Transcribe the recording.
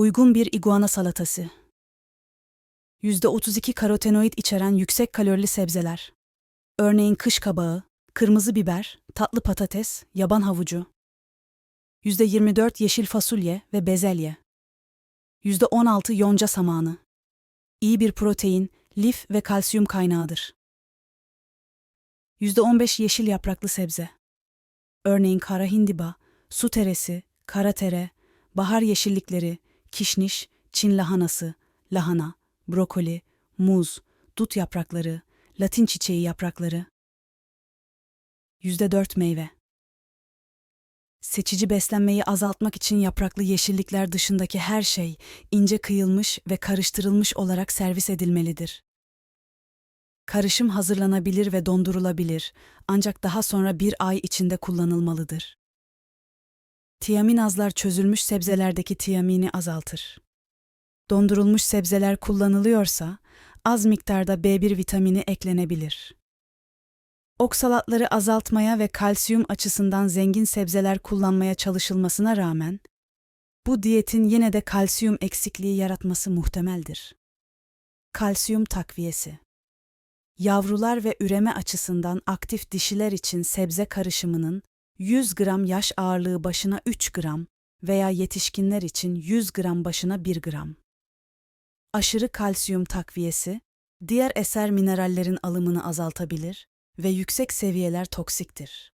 Uygun bir iguana salatası. %32 karotenoid içeren yüksek kalorili sebzeler. Örneğin kış kabağı, kırmızı biber, tatlı patates, yaban havucu. %24 yeşil fasulye ve bezelye. %16 yonca samanı. İyi bir protein, lif ve kalsiyum kaynağıdır. %15 yeşil yapraklı sebze. Örneğin kara hindiba, su teresi, kara tere, bahar yeşillikleri, kişniş, Çin lahanası, lahana, brokoli, muz, dut yaprakları, latin çiçeği yaprakları. %4 meyve. Seçici beslenmeyi azaltmak için yapraklı yeşillikler dışındaki her şey ince kıyılmış ve karıştırılmış olarak servis edilmelidir. Karışım hazırlanabilir ve dondurulabilir ancak daha sonra bir ay içinde kullanılmalıdır. Tiaminazlar çözülmüş sebzelerdeki tiamini azaltır. Dondurulmuş sebzeler kullanılıyorsa az miktarda B1 vitamini eklenebilir. Oksalatları azaltmaya ve kalsiyum açısından zengin sebzeler kullanmaya çalışılmasına rağmen bu diyetin yine de kalsiyum eksikliği yaratması muhtemeldir. Kalsiyum takviyesi Yavrular ve üreme açısından aktif dişiler için sebze karışımının 100 gram yaş ağırlığı başına 3 gram veya yetişkinler için 100 gram başına 1 gram. Aşırı kalsiyum takviyesi, diğer eser minerallerin alımını azaltabilir ve yüksek seviyeler toksiktir.